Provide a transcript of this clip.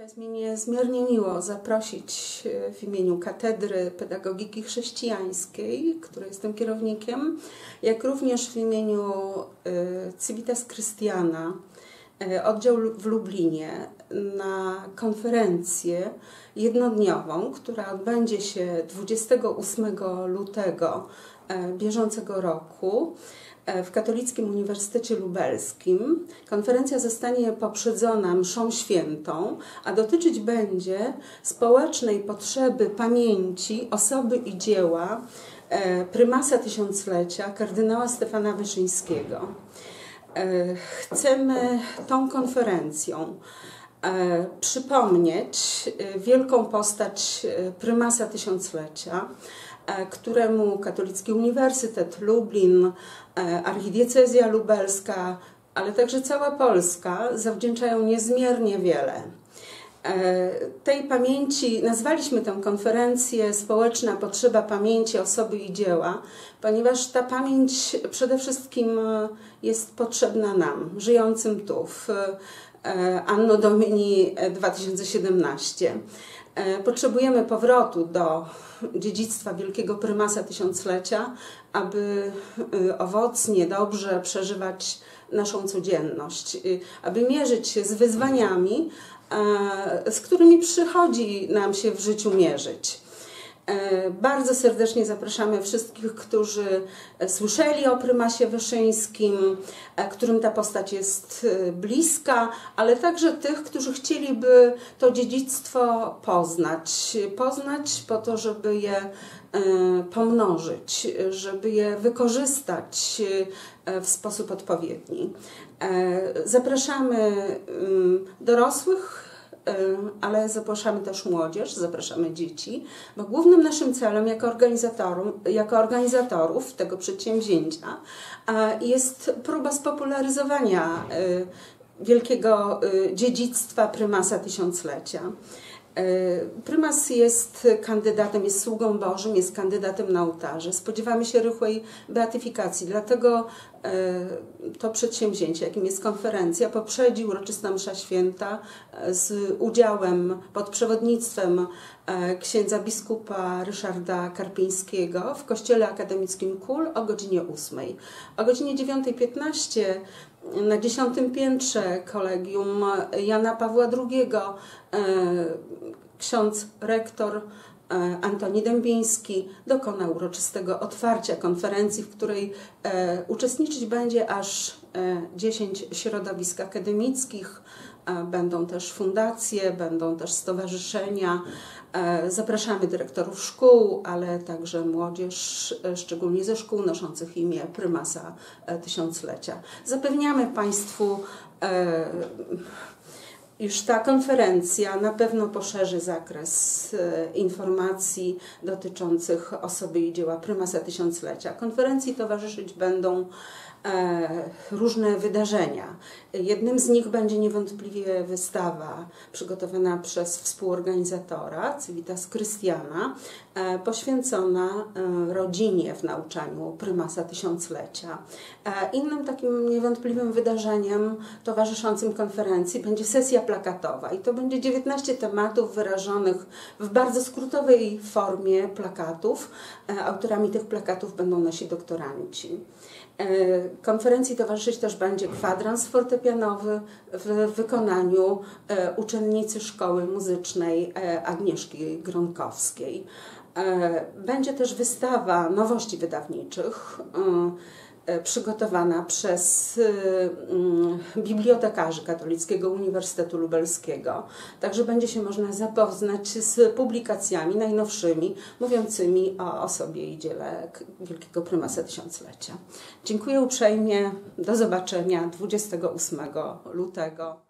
Jest mi niezmiernie miło zaprosić e, w imieniu Katedry Pedagogiki Chrześcijańskiej, której jestem kierownikiem, jak również w imieniu e, Civitas Christiana, oddział w Lublinie, na konferencję jednodniową, która odbędzie się 28 lutego bieżącego roku E, w Katolickim Uniwersytecie Lubelskim. Konferencja zostanie poprzedzona mszą świętą, a dotyczyć będzie społecznej potrzeby pamięci osoby i dzieła e, prymasa tysiąclecia, kardynała Stefana Wyszyńskiego. E, chcemy tą konferencją przypomnieć wielką postać prymasa tysiąclecia, E, któremu Katolicki Uniwersytet Lublin, e, Archidiecezja Lubelska, ale także cała Polska zawdzięczają niezmiernie wiele. E, tej pamięci, nazwaliśmy tę konferencję Społeczna Potrzeba Pamięci Osoby i Dzieła, ponieważ ta pamięć przede wszystkim jest potrzebna nam, żyjącym tu w Anno Domini 2017. Potrzebujemy powrotu do dziedzictwa wielkiego prymasa tysiąclecia, aby owocnie, dobrze przeżywać naszą codzienność, aby mierzyć się z wyzwaniami, z którymi przychodzi nam się w życiu mierzyć. E, bardzo serdecznie zapraszamy wszystkich, którzy e, słyszeli o prymasie Wyszyńskim, e, którym ta postać jest bliska, ale także tych, którzy chcieliby to dziedzictwo poznać. Poznać po to, żeby je pomnożyć, żeby je wykorzystać w sposób odpowiedni. Zapraszamy mm, dorosłych, ale zapraszamy też młodzież, zapraszamy dzieci, bo głównym naszym celem jako, jako organizatorów tego przedsięwzięcia jest próba spopularyzowania wielkiego dziedzictwa prymasa tysiąclecia. Prymas jest kandydatem, jest sługą Bożym, jest kandydatem na ołtarze. Spodziewamy się rychłej beatyfikacji, dlatego to przedsięwzięcie, jakim jest konferencja, poprzedzi uroczysta msza święta e, z udziałem, pod przewodnictwem księdza biskupa Ryszarda Karpińskiego w Kościele Akademickim KUL o godzinie 8. O godzinie 9.15 na dziesiątym piętrze kolegium Jana Pawła II e, ksiądz rektor e, Antoni Dębiński dokona uroczystego otwarcia konferencji, w której e, uczestniczyć będzie aż 10 środowisk akademickich, będą też fundacje, będą też stowarzyszenia. E, zapraszamy dyrektorów szkół, ale także młodzież, e, szczególnie ze szkół noszących imię prymasa e, tysiąclecia. Zapewniamy Państwu już ta konferencja na pewno poszerzy zakres informacji dotyczących osoby i dzieła prymasa tysiąclecia. Konferencji towarzyszyć będą E, różne wydarzenia. Jednym z nich będzie niewątpliwie wystawa przygotowana przez współorganizatora Civitas Christiana, e, poświęcona e, rodzinie w nauczaniu prymasa tysiąclecia. Innym takim niewątpliwym wydarzeniem towarzyszącym konferencji będzie sesja plakatowa i to będzie 19 tematów wyrażonych w bardzo skrótowej formie plakatów. Autorami tych plakatów będą nasi doktoranci. E, konferencji towarzyszyć też będzie kwadrans fortepianowy w wykonaniu e, uczennicy Szkoły Muzycznej e, Agnieszki Gronkowskiej. Będzie też wystawa nowości wydawniczych przygotowana przez y, mm, bibliotekarzy Katolickiego Uniwersytetu Lubelskiego. Także będzie się można zapoznać z publikacjami najnowszymi, mówiącymi o osobie i dziele Wielkiego Prymasa Tysiąclecia. Dziękuję uprzejmie. Do zobaczenia 28 lutego.